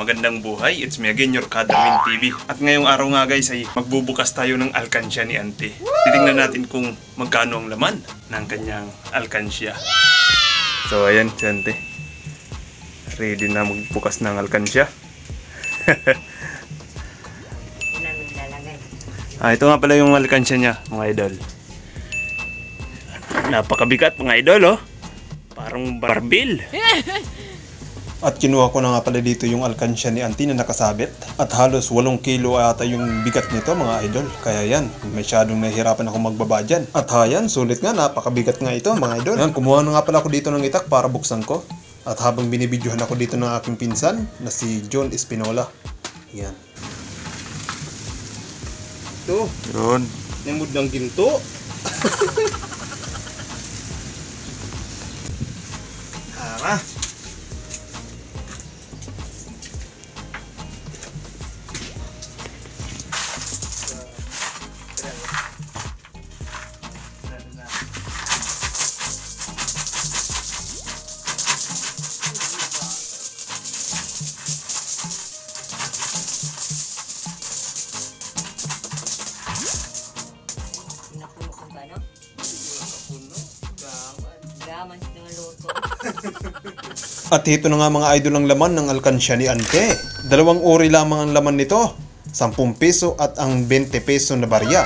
magandang buhay. It's me again, your Kadamin TV. At ngayong araw nga guys ay magbubukas tayo ng alkansya ni Ante. Titingnan natin kung magkano ang laman ng kanyang alkansya. So ayan si Ante. Ready na magbukas ng alkansya. Ah, ito nga pala yung alkansya niya, mga idol. Napakabigat, mga idol, oh. Parang barbil. At kinuha ko na nga pala dito yung alkansya ni auntie na nakasabit. At halos 8 kilo ata yung bigat nito mga idol. Kaya yan, masyadong nahihirapan ako magbaba dyan. At ha yan, sulit nga, napakabigat nga ito mga idol. Yan, kumuha na nga pala ako dito ng itak para buksan ko. At habang binibidyohan ako dito ng aking pinsan na si John Espinola. Yan. Ito, Yun. yung mood ng ginto. Ba, no? Gaman sa mga luto. At ito na nga mga idol ang laman ng alkansya ni Ante. Dalawang uri lamang ang laman nito. 10 peso at ang 20 peso na barya.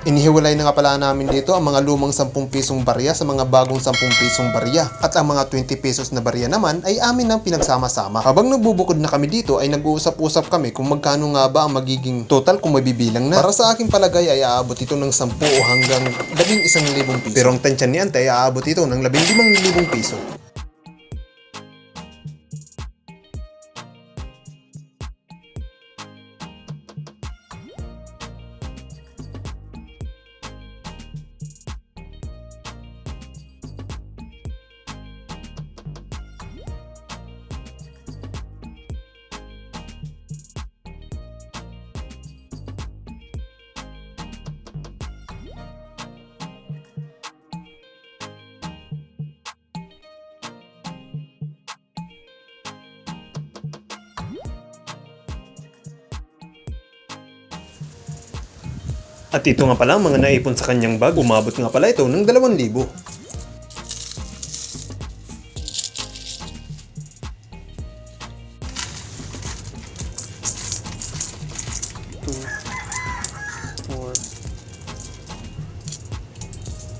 Inihiwalay na nga pala namin dito ang mga lumang 10 pesong barya sa mga bagong 10 pesong barya. At ang mga 20 pesos na barya naman ay amin nang pinagsama-sama. Habang nagbubukod na kami dito ay nag-uusap-usap kami kung magkano nga ba ang magiging total kung mabibilang na. Para sa aking palagay ay aabot ito ng 10 o hanggang 11,000 piso. Pero ang tansyan ni Ante ay aabot ito ng 15,000 piso. At ito nga pala, ang mga naipon sa kanyang bag, umabot nga pala ito ng 2,000.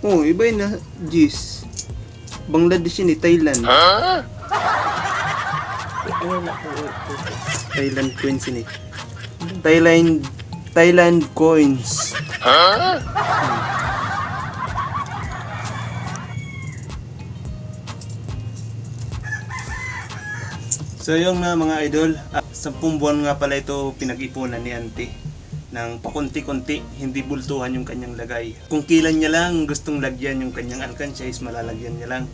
Oh, iba yun na, Jis. Bangladesh yun eh, Thailand. Ito? Thailand coins yun eh. Thailand, Thailand coins. So yung na mga idol, ah, sampung buwan nga pala ito pinag-ipunan ni Auntie ng pakunti-kunti, hindi bultuhan yung kanyang lagay. Kung kailan niya lang gustong lagyan yung kanyang alkansya is malalagyan niya lang.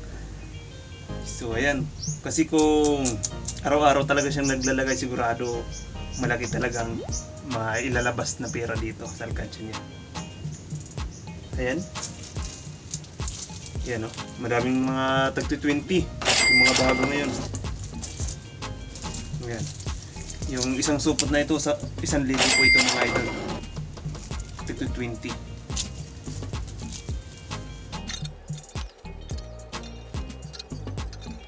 So ayan, kasi kung araw-araw talaga siyang naglalagay sigurado malaki talagang mailalabas na pera dito sa alkansya niya. Ayan. Yan o, madaming mga tagti-20 yung mga bago ngayon. Ayan. Yung isang supot na ito sa isang libo po ito mga idol. Tagti-20.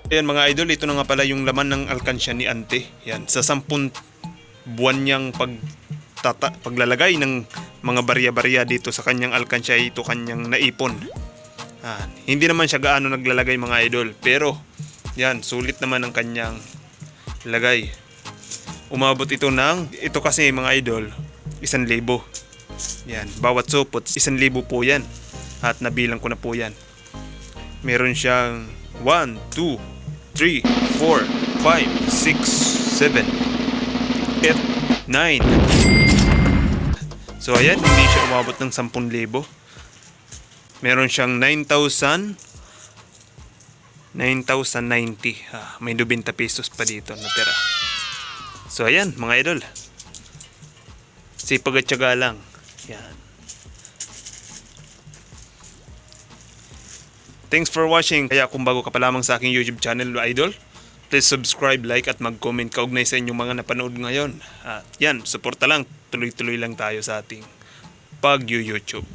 Ayan mga idol, ito na nga pala yung laman ng alkansya ni Ante. Yan, sa sampun buwan niyang pag tata, paglalagay ng mga barya-barya dito sa kanyang alkansya ito kanyang naipon. Ah, hindi naman siya gaano naglalagay mga idol, pero yan, sulit naman ang kanyang lagay. Umabot ito ng, ito kasi mga idol, isang libo. Yan, bawat supot, isang libo po yan. At nabilang ko na po yan. Meron siyang 1, 2, 3, 4, 5, 6, 7, 8, 9. So ayan, hindi siya umabot ng 10,000. Meron siyang 9,000 9,090. Ah, may 90 pesos pa dito natira. So ayan, mga idol. Sipag at tiyaga lang. Yan. Thanks for watching. Kaya kung bago ka pa lamang sa aking YouTube channel, idol, Please subscribe, like at mag-comment kaugnay sa inyong mga napanood ngayon. At yan, suporta lang. Tuloy-tuloy lang tayo sa ating pag-YouTube.